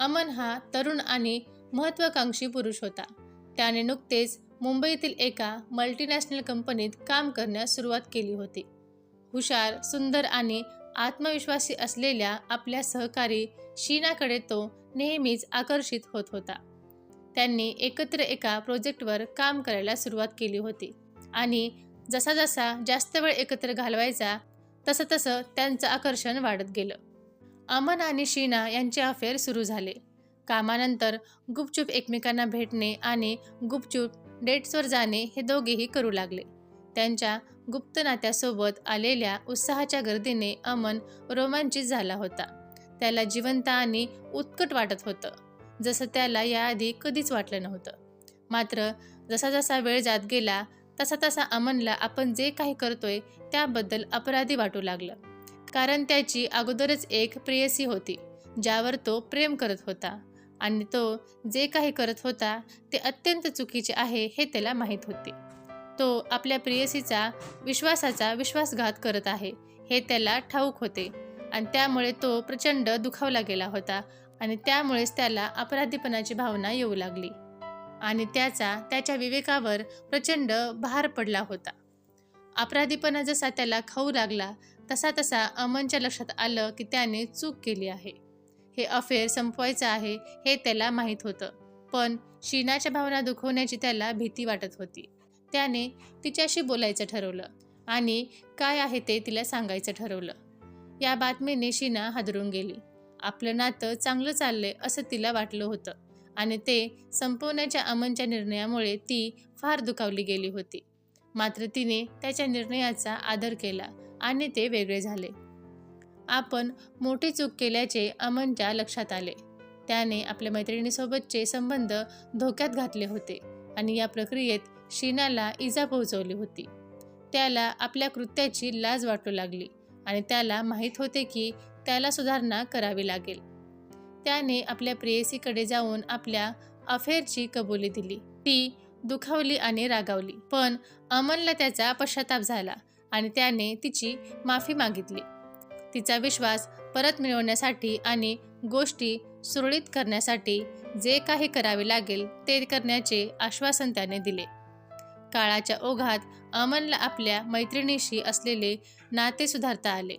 अमन हा तरुण आणि महत्त्वाकांक्षी पुरुष होता. त्याने नुकतेच मुंबईतील एका मल्टीनॅशनल कंपनीत काम करण्यास सुरुवात केली होती. हुशार सुंदर आणि आत्मविश्वासी असलेल्या आपल्या सहकारी शीनाकडे तो नेहमीच आकर्षित होत होता. त्यांनी एकत्र एका प्रोजेक्टवर काम करायला सुरुवात केली होती आणि जसा जसा जास्त वेळ एकत्र घालवायचा तसं तसं त्यांचं आकर्षण वाढत गेलं. अमन आणि शीना यांचे अफेअर सुरू झाले. कामानंतर गुपचूप एकमेकांना भेटणे आणि गुपचूप डेट्सवर जाणे हे दोघेही करू लागले. त्यांच्या गुप्त नात्यासोबत आलेल्या उत्साहाच्या गर्दीने अमन रोमांचित झाला होता. त्याला जिवंत आणि उत्कट वाटत होतं जसं त्याला याआधी कधीच वाटलं नव्हतं. मात्र जसा जसा वेळ जात गेला तसा तसा अमनला आपण जे काही करतोय त्याबद्दल अपराधी वाटू लागलं. कारण त्याची अगोदरच एक प्रेयसी होती ज्यावर तो प्रेम करत होता. आणि तो जे काही करत होता ते अत्यंत चुकीचे आहे हे त्याला माहीत होते. तो आपल्या प्रेयसीचा विश्वासाचा विश्वासघात करत आहे हे त्याला ठाऊक होते. आणि त्यामुळे तो प्रचंड दुखावला गेला होता आणि त्यामुळेच त्याला अपराधीपणाची भावना येऊ लागली. आणि त्याचा त्याच्या विवेकावर प्रचंड भार पडला होता. अपराधीपणा जसा त्याला खाऊ लागला तसा तसा अमनच्या लक्षात आलं की त्याने चूक केली आहे. हे अफेअर संपवायचं आहे हे त्याला माहीत होतं. पण शीनाच्या भावना दुखवण्याची त्याला भीती वाटत होती. त्याने तिच्याशी बोलायचं ठरवलं आणि काय आहे ते तिला सांगायचं ठरवलं. या बातमीने शीना हादरून गेली. आपलं नातं चांगलं चाललंय असं तिला वाटलं होतं आणि ते संपवण्याच्या अमनच्या निर्णयामुळे ती फार दुखावली गेली होती. मात्र तिने त्याच्या निर्णयाचा आदर केला आणि ते वेगळे झाले. आपण मोठी चूक केल्याचे अमनच्या लक्षात आले. त्याने आपल्या मैत्रिणीसोबतचे संबंध धोक्यात घातले होते आणि या प्रक्रियेत शीनाला इजा पोहोचवली होती. त्याला आपल्या कृत्याची लाज वाटू लागली आणि त्याला माहीत होते की त्याला सुधारणा करावी लागेल. त्याने आपल्या प्रेयसीकडे जाऊन आपल्या अफेअरची कबुली दिली. ती दुखावली आणि रागावली. पण अमनला त्याचा पश्चाताप झाला आणि त्याने तिची माफी मागितली. तिचा विश्वास परत मिळवण्यासाठी आणि गोष्टी सुरळीत करण्यासाठी जे काही करावे लागेल ते करण्याचे आश्वासन त्याने दिले. काळाच्या ओघात अमनला आपल्या मैत्रिणीशी असलेले नाते सुधारता आले.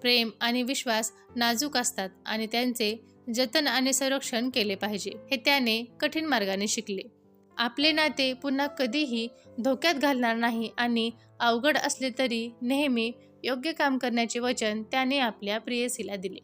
प्रेम आणि विश्वास नाजूक असतात आणि त्यांचे जतन आणि संरक्षण केले पाहिजे हे त्याने कठीण मार्गाने शिकले. आपले नाते पुन्हा कधीही धोक्यात घालणार नाही आणि अवघड असले तरी नेहमी योग्य काम करण्याचे वचन त्याने आपल्या प्रेयसीला दिले.